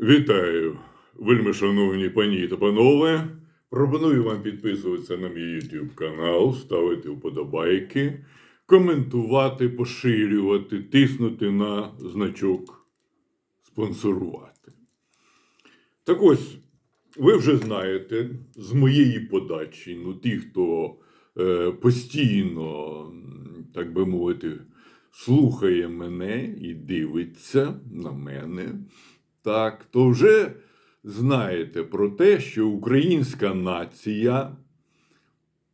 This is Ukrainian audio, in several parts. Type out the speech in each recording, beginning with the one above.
Вітаю, вельми шановні пані та панове. Пропоную вам підписуватися на мій YouTube канал, ставити вподобайки, коментувати, поширювати, тиснути на значок спонсорувати. Так ось, ви вже знаєте з моєї подачі, ну ті, хто е, постійно, так би мовити, слухає мене і дивиться на мене, так, то вже знаєте про те, що українська нація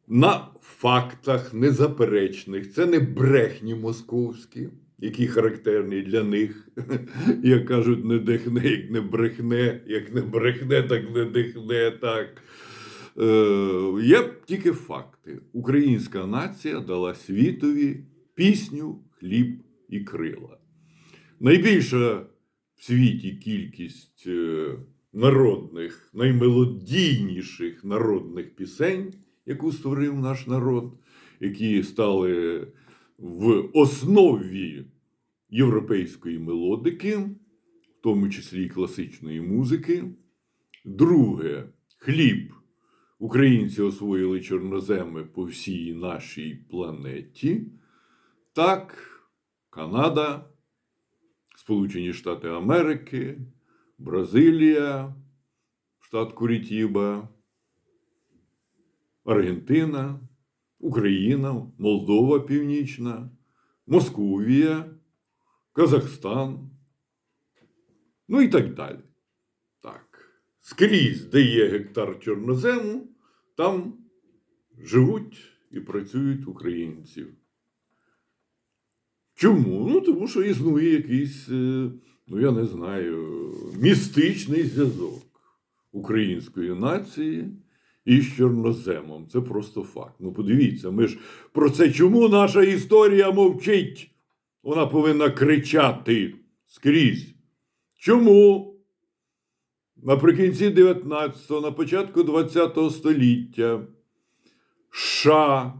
на фактах незаперечних, це не брехні московські, які характерні для них, як кажуть, не дихне, як не брехне, як не брехне, так не дихне. Так. Е, є тільки факти. Українська нація дала світові пісню, хліб і крила. Найбільша в світі кількість е, народних, наймелодійніших народних пісень, яку створив наш народ, які стали в основі європейської мелодики, в тому числі і класичної музики. Друге хліб. Українці освоїли чорноземи по всій нашій планеті. Так, Канада, Сполучені Штати Америки, Бразилія, штат Курітіба, Аргентина, Україна, Молдова Північна, Московія, Казахстан, ну і так далі. Так. Скрізь, де є гектар чорнозему, там живуть і працюють українці. Чому? Ну, тому що існує якийсь, е, ну я не знаю, містичний зв'язок української нації із чорноземом. Це просто факт. Ну, подивіться, ми ж про це чому наша історія мовчить? Вона повинна кричати скрізь. Чому? Наприкінці 19-го, на початку 20-го століття США,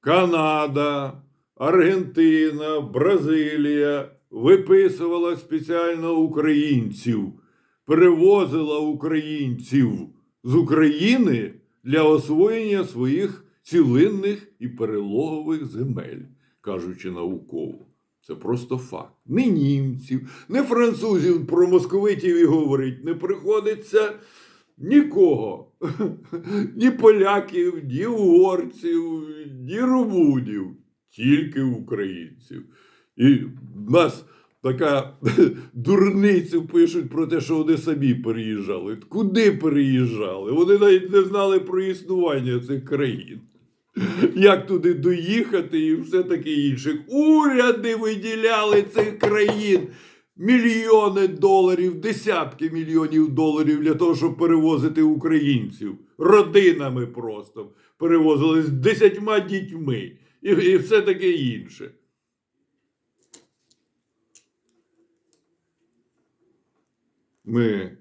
Канада, Аргентина, Бразилія виписувала спеціально українців, перевозила українців з України для освоєння своїх цілинних і перелогових земель, кажучи науково. Це просто факт. Не німців, не французів про московитів і говорить не приходиться нікого. Ні поляків, ні угорців, ні румунів, тільки українців. І в нас така дурницю пишуть про те, що вони самі переїжджали. Куди переїжджали? Вони навіть не знали про існування цих країн. Як туди доїхати і все таке інше. Уряди виділяли цих країн мільйони доларів, десятки мільйонів доларів для того, щоб перевозити українців. Родинами просто перевозили з десятьма дітьми і, і все таке інше. Ми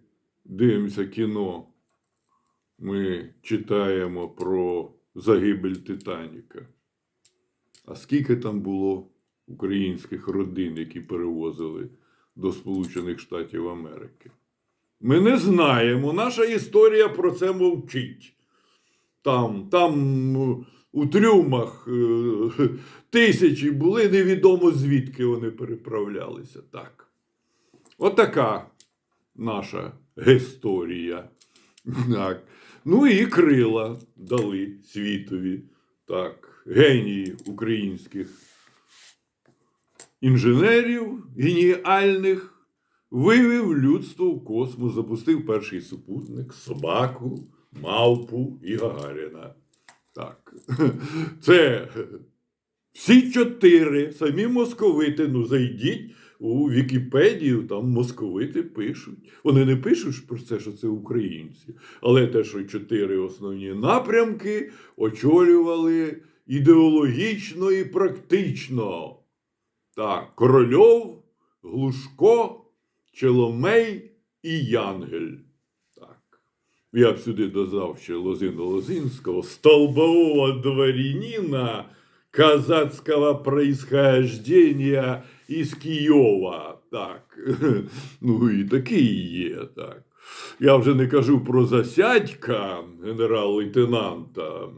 дивимося кіно, ми читаємо про загибель Титаніка. А скільки там було українських родин, які перевозили до Сполучених Штатів Америки? Ми не знаємо. Наша історія про це мовчить. Там, там у трюмах е, тисячі були, невідомо звідки вони переправлялися. Так. Отака наша історія. Так. Ну і крила дали світові. Так, генії українських інженерів геніальних вивів людство в космос, запустив перший супутник, собаку, мавпу і Гагаріна. Так. Це всі чотири самі московити. Ну, зайдіть у Вікіпедію, там московити пишуть. Вони не пишуть про це, що це українці. Але те, що чотири основні напрямки очолювали ідеологічно і практично. Так, Корольов, Глушко, Челомей і Янгель. Я б сюди додав ще Лозину Лозинського, столбового дворянина казацького происхождения из Киева. так. Ну і такий є, так. Я вже не кажу про засядька генерал-лейтенанта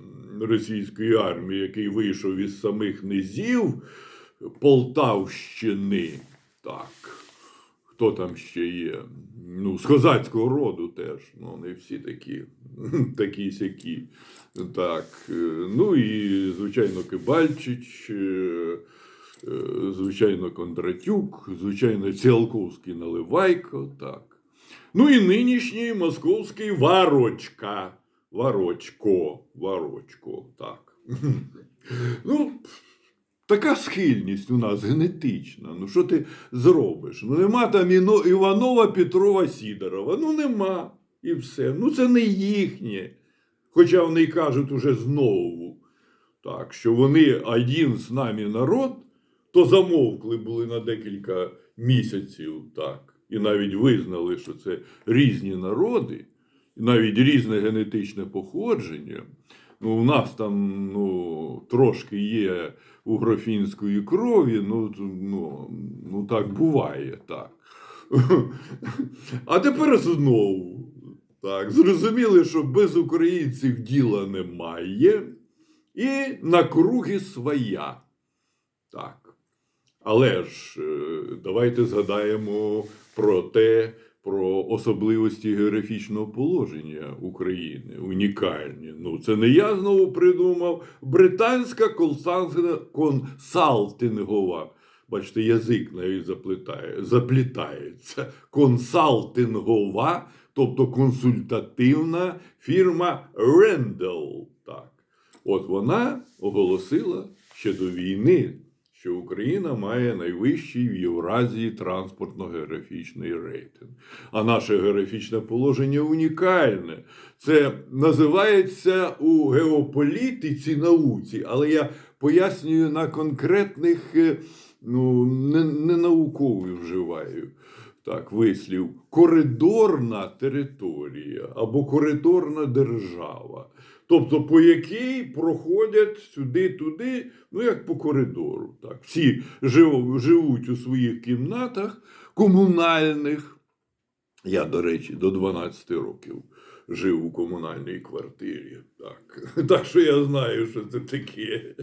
російської армії, який вийшов із самих низів Полтавщини. Так. Хто там ще є? Ну, з козацького роду теж. Ну, не всі такі, такі сякі. Так. е, Ну і, звичайно, Кибальчич, е, е, звичайно, Кондратюк, звичайно, Ціалковський Наливайко. Так. Ну і нинішній московський Варочка. Варочко, Варочко, так. Ну, така схильність у нас генетична. Ну, що ти зробиш? Ну, нема там Іванова, Петрова, Сідорова. Ну, нема. І все. Ну, це не їхнє. Хоча вони кажуть уже знову, так, що вони один з нами народ, то замовкли були на декілька місяців, так, і навіть визнали, що це різні народи, і навіть різне генетичне походження. У нас там ну, трошки є угрофінської крові, ну, ну, ну так буває, так. А тепер знову. Так, зрозуміли, що без українців діла немає, і накруги своя. Так. Але ж е, давайте згадаємо про те, про особливості географічного положення України, унікальні. Ну, це не я знову придумав. Британська консалтингова. Бачите, язик навіть заплітає, заплітається. Консалтингова, тобто консультативна фірма Рендел. Так. От вона оголосила ще до війни, що Україна має найвищий в Євразії транспортно-географічний рейтинг. А наше географічне положення унікальне. Це називається у геополітиці науці, але я пояснюю на конкретних, е, ну, не, не науковий вживаю. Так, вислів коридорна територія або коридорна держава. Тобто, по якій проходять сюди-туди, ну як по коридору. Так. Всі жив, живуть у своїх кімнатах комунальних. Я, до речі, до 12 років жив у комунальній квартирі. Так, так що я знаю, що це таке.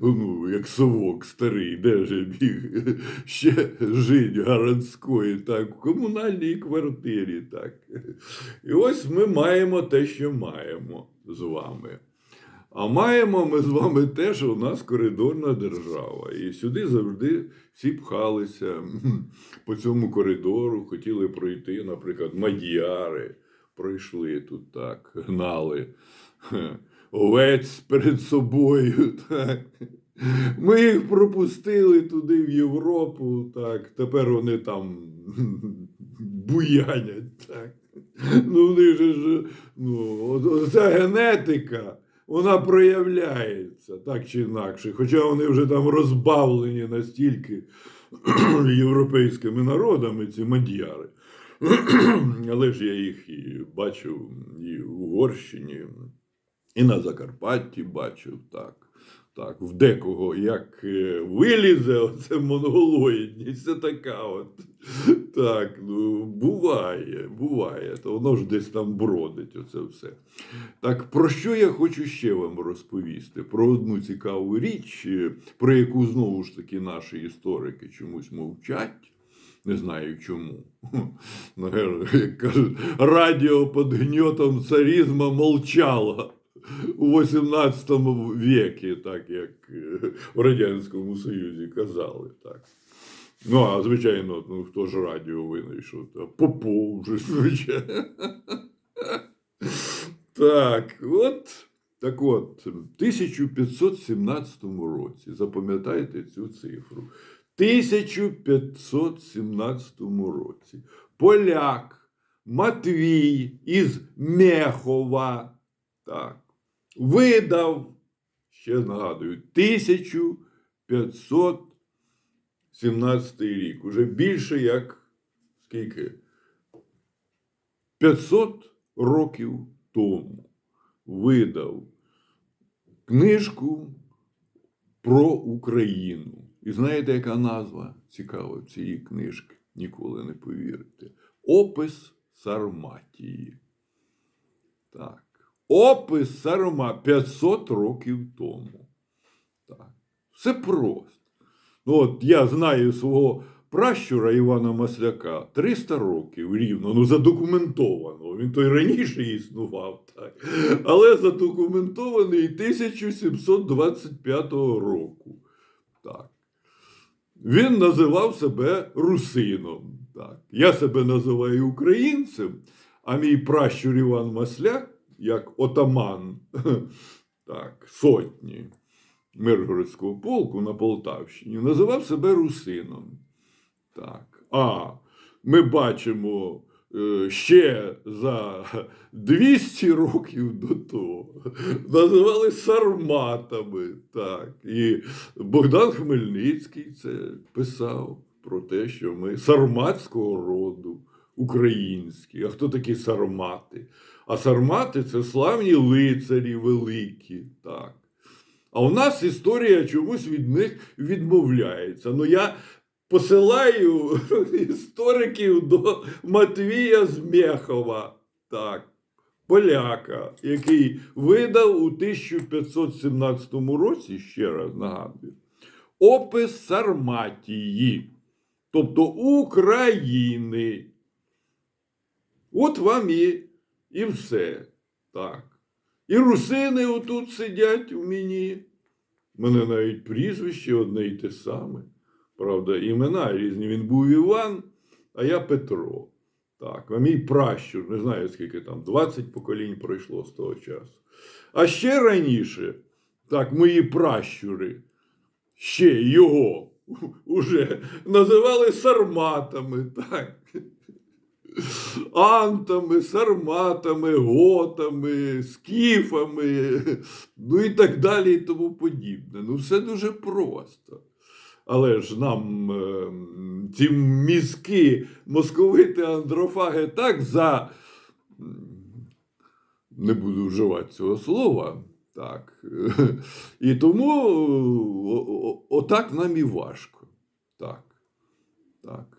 Ну, як совок старий, де же біг ще жить городської, так, в комунальній квартирі. Так. І ось ми маємо те, що маємо з вами. А маємо ми з вами те, що у нас коридорна держава. І сюди завжди всі пхалися по цьому коридору, хотіли пройти, наприклад, мадіяри пройшли тут так, гнали овець перед собою. Так. Ми їх пропустили туди в Європу, так. Тепер вони там буянять. Так. Ну, вони ж, ну, от- ця генетика, вона проявляється так чи інакше. Хоча вони вже там розбавлені настільки європейськими народами, ці мад'яри. Але ж я їх і бачив і в Угорщині, і на Закарпатті бачив так. Так, в декого як е, вилізе оце монголоїдність, це така от. Так, ну буває, буває. То воно ж десь там бродить, оце все. Так, про що я хочу ще вам розповісти? Про одну цікаву річ, е, про яку знову ж таки наші історики чомусь мовчать. Не знаю чому. Наверно, Як кажуть, радіо під гньотом царизма молчало у 18 віці, так як е, в Радянському Союзі казали. Так. Ну, а звичайно, ну, хто ж радіо винайшов? Та Попов вже, звичайно. Так, от. Так от, в 1517 році, запам'ятайте цю цифру. 1517 році поляк Матвій із Мехова так, видав, ще нагадую, 1517 рік. Уже більше як скільки? 500 років тому видав книжку про Україну. І знаєте, яка назва цікава цієї книжки? Ніколи не повірите. Опис Сарматії. Так. Опис Сарма 500 років тому. Так. Все просто. Ну, от я знаю свого пращура Івана Масляка 300 років рівно, ну задокументовано. Він то й раніше існував, так. але задокументований 1725 року. Так. Він називав себе русином. Так. Я себе називаю українцем, а мій пращур Іван Масляк, як отаман так, сотні Миргородського полку на Полтавщині, називав себе русином. Так. А ми бачимо ще за 200 років до того називали сарматами. Так. І Богдан Хмельницький це писав про те, що ми сарматського роду, українські. А хто такі сармати? А сармати це славні лицарі великі. Так. А у нас історія чомусь від них відмовляється. Ну я посилаю істориків до Матвія Змєхова, так, поляка, який видав у 1517 році, ще раз нагадую, опис Сарматії, тобто України. От вам і, і все. Так. І русини отут сидять у мені. У мене навіть прізвище одне і те саме. Правда, імена різні. Він був Іван, а я Петро. Так, а мій пращур, не знаю, скільки там, 20 поколінь пройшло з того часу. А ще раніше, так, мої пращури, ще його уже називали сарматами. так. Антами, сарматами, готами, скіфами, ну і так далі, і тому подібне. Ну, все дуже просто. Але ж нам е, ці мізки московити андрофаги так за. Не буду вживати цього слова. Так. І тому отак нам і важко. Так. Так.